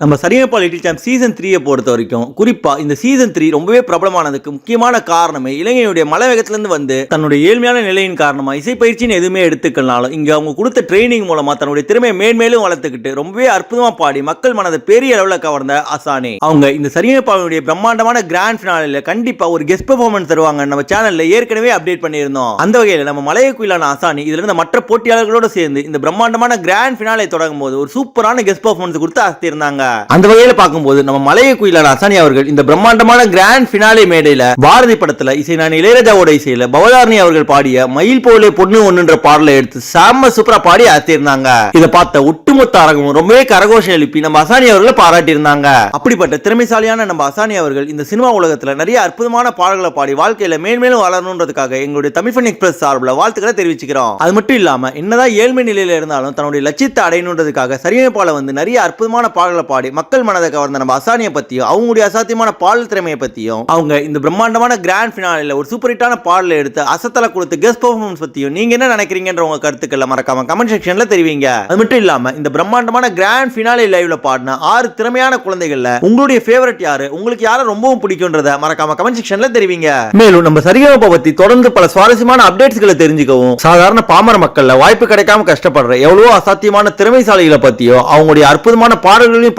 நம்ம சரியப்பா little champ season த்ரீயை பொறுத்த வரைக்கும் குறிப்பாக இந்த சீசன் த்ரீ ரொம்பவே பிரபலமானதுக்கு முக்கியமான காரணமே இளைஞனுடைய மலை வேகத்திலேருந்து வந்து தன்னுடைய ஏழ்மையான நிலையின் காரணமாக இசைப்பயிற்சின்னு எதுவுமே எடுத்துக்கலனாலும் இங்கே அவங்க கொடுத்த ட்ரைனிங் மூலமாக தன்னுடைய திறமையை மேன்மேலும் வளர்த்துக்கிட்டு ரொம்பவே அற்புதமாக பாடி மக்கள் மனதை பெரிய அளவில் கவர்ந்த அசானே. அவங்க இந்த சரியப்பாவுடைய பிரம்மாண்டமான கிராண்ட் ஃபினாலில் கண்டிப்பாக ஒரு கெஸ்ட் பெர்ஃபார்மன்ஸ் தருவாங்க நம்ம சேனலில் ஏற்கனவே அப்டேட் பண்ணியிருந்தோம். அந்த வகையில் நம்ம மலைய குயிலான அசானி இதிலிருந்து மற்ற போட்டியாளர்களோட சேர்ந்து இந்த பிரம்மாண்டமான கிராண்ட் ஃபினாலை தொடங்கும் போது ஒரு சூப்பரான கெஸ்ட் பெர்ஃபார்மன்ஸ் கொடுத்து அசத்திருந்தாங்க அந்த வகையில பார்க்கும்போது நம்ம மலைய குயிலான அசானி அவர்கள் இந்த பிரம்மாண்டமான கிராண்ட் பினாலே மேடையில பாரதி படத்துல இசை நான் இளையராஜாவோட இசையில பவதாரணி அவர்கள் பாடிய மயில் போலே பொண்ணு ஒண்ணுன்ற பாடலை எடுத்து செம்ம சூப்பரா பாடி அசத்திருந்தாங்க இதை பார்த்த ஒட்டுமொத்த அரங்கமும் ரொம்பவே கரகோஷம் எழுப்பி நம்ம அசானி அவர்களை பாராட்டியிருந்தாங்க. அப்படிப்பட்ட திறமைசாலியான நம்ம அசானி அவர்கள் இந்த சினிமா உலகத்துல நிறைய அற்புதமான பாடல்களை பாடி வாழ்க்கையில மேன்மேலும் வளரணுன்றதுக்காக எங்களுடைய தமிழ் ஃபன் எக்ஸ்பிரஸ் சார்பில் வாழ்த்துக்களை தெரிவிச்சுக்கிறோம். அது மட்டும் இல்லாம என்னதான் ஏழ்மை நிலையில இருந்தாலும் தன்னுடைய லட்சியத்தை அடையணுன்றதுக்காக சரியமைப்பாளர் வந்து நிறைய அற்புதமான பாடல்களை சாப்பாடு மக்கள் மனதை கவர்ந்த நம்ம அசானியை பற்றியும் அவங்களுடைய அசாத்தியமான பாடல் திறமையை பற்றியும் அவங்க இந்த பிரம்மாண்டமான கிராண்ட் ஃபினாலில் ஒரு சூப்பர் ஹிட்டான பாடலை எடுத்து அசத்தலை கொடுத்து கெஸ்ட் பர்ஃபார்மன்ஸ் பற்றியும் நீங்க என்ன நினைக்கிறீங்கன்ற உங்க கருத்துக்களை மறக்காம கமெண்ட் செக்ஷன்ல தெரிவிங்க. அது மட்டும் இல்லாம இந்த பிரம்மாண்டமான கிராண்ட் ஃபினாலே லைவ்ல பாடின ஆறு திறமையான குழந்தைகள்ல உங்களுடைய ஃபேவரட் யாரு? உங்களுக்கு யாரை ரொம்பவும் பிடிக்கும்ன்றத மறக்காம கமெண்ட் செக்ஷன்ல தெரிவிங்க. மேலும் நம்ம சரிகமப்ப பத்தி தொடர்ந்து பல சுவாரஸ்யமான அப்டேட்ஸ்களை தெரிஞ்சுக்கவும் சாதாரண பாமர மக்கள்ல வாய்ப்பு கிடைக்காம கஷ்டப்படுற எவ்வளவோ அசாத்தியமான திறமைசாலிகளை பத்தியும் அவங்களுடைய அற்புதமான பாடல்களையும்